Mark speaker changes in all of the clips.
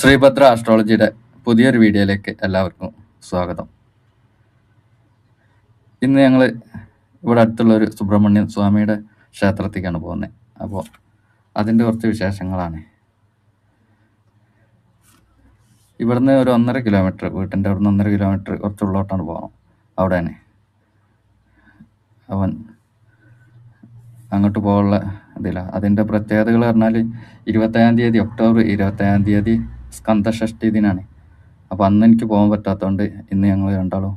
Speaker 1: ശ്രീഭദ്ര ആസ്ട്രോളജിയുടെ പുതിയൊരു വീഡിയോയിലേക്ക് എല്ലാവർക്കും സ്വാഗതം ഇന്ന് ഞങ്ങൾ ഇവിടെ അടുത്തുള്ള ഒരു സുബ്രഹ്മണ്യൻ സ്വാമിയുടെ ക്ഷേത്രത്തേക്കാണ് പോകുന്നത് അപ്പോൾ അതിൻ്റെ കുറച്ച് വിശേഷങ്ങളാണ് ഇവിടുന്ന് ഒരു ഒന്നര കിലോമീറ്റർ വീട്ടിൻ്റെ അവിടുന്ന് ഒന്നര കിലോമീറ്റർ കുറച്ച് ഉള്ളോട്ടാണ് അവിടെ തന്നെ അവൻ അങ്ങോട്ട് പോകാനുള്ള ഇതില്ല അതിൻ്റെ പ്രത്യേകതകൾ പറഞ്ഞാൽ ഇരുപത്തേഴാം തീയതി ഒക്ടോബർ ഇരുപത്തേഴാം തീയതി സ്കന്ധഷഷ്ടി ദിനാണ് അപ്പോൾ അന്ന് എനിക്ക് പോകാൻ പറ്റാത്തതുകൊണ്ട് ഇന്ന് ഞങ്ങൾ രണ്ടാളും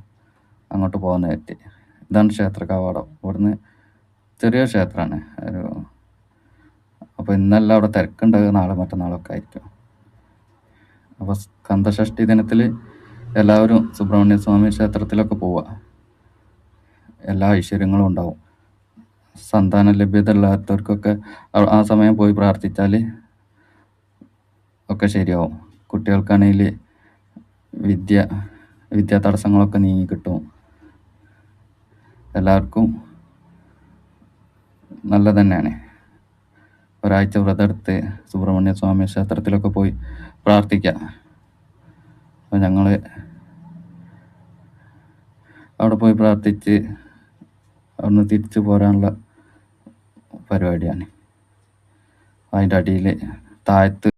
Speaker 1: അങ്ങോട്ട് പോകുന്ന പറ്റി ഇതാണ് ക്ഷേത്ര കവാടം ഇവിടുന്ന് ചെറിയ ക്ഷേത്രമാണ് ഒരു അപ്പോൾ ഇന്നല്ല അവിടെ തിരക്കുണ്ടാകുക നാളെ മറ്റന്നാളൊക്കെ ആയിരിക്കും അപ്പോൾ സ്കന്ധഷഷ്ടി ദിനത്തിൽ എല്ലാവരും സുബ്രഹ്മണ്യ സ്വാമി ക്ഷേത്രത്തിലൊക്കെ പോവുക എല്ലാ ഐശ്വര്യങ്ങളും ഉണ്ടാവും സന്താന ലഭ്യത ഇല്ലാത്തവർക്കൊക്കെ ആ സമയം പോയി പ്രാർത്ഥിച്ചാൽ ഒക്കെ ശരിയാവും കുട്ടികൾക്കാണെങ്കിൽ വിദ്യ വിദ്യാ തടസ്സങ്ങളൊക്കെ നീങ്ങി കിട്ടും എല്ലാവർക്കും നല്ല തന്നെയാണ് ഒരാഴ്ച വ്രതെടുത്ത് സുബ്രഹ്മണ്യ സ്വാമി ക്ഷേത്രത്തിലൊക്കെ പോയി പ്രാർത്ഥിക്കാം അപ്പോൾ ഞങ്ങൾ അവിടെ പോയി പ്രാർത്ഥിച്ച് അവിടുന്ന് തിരിച്ചു പോരാനുള്ള പരിപാടിയാണ് അതിൻ്റെ അടിയിൽ താഴത്ത്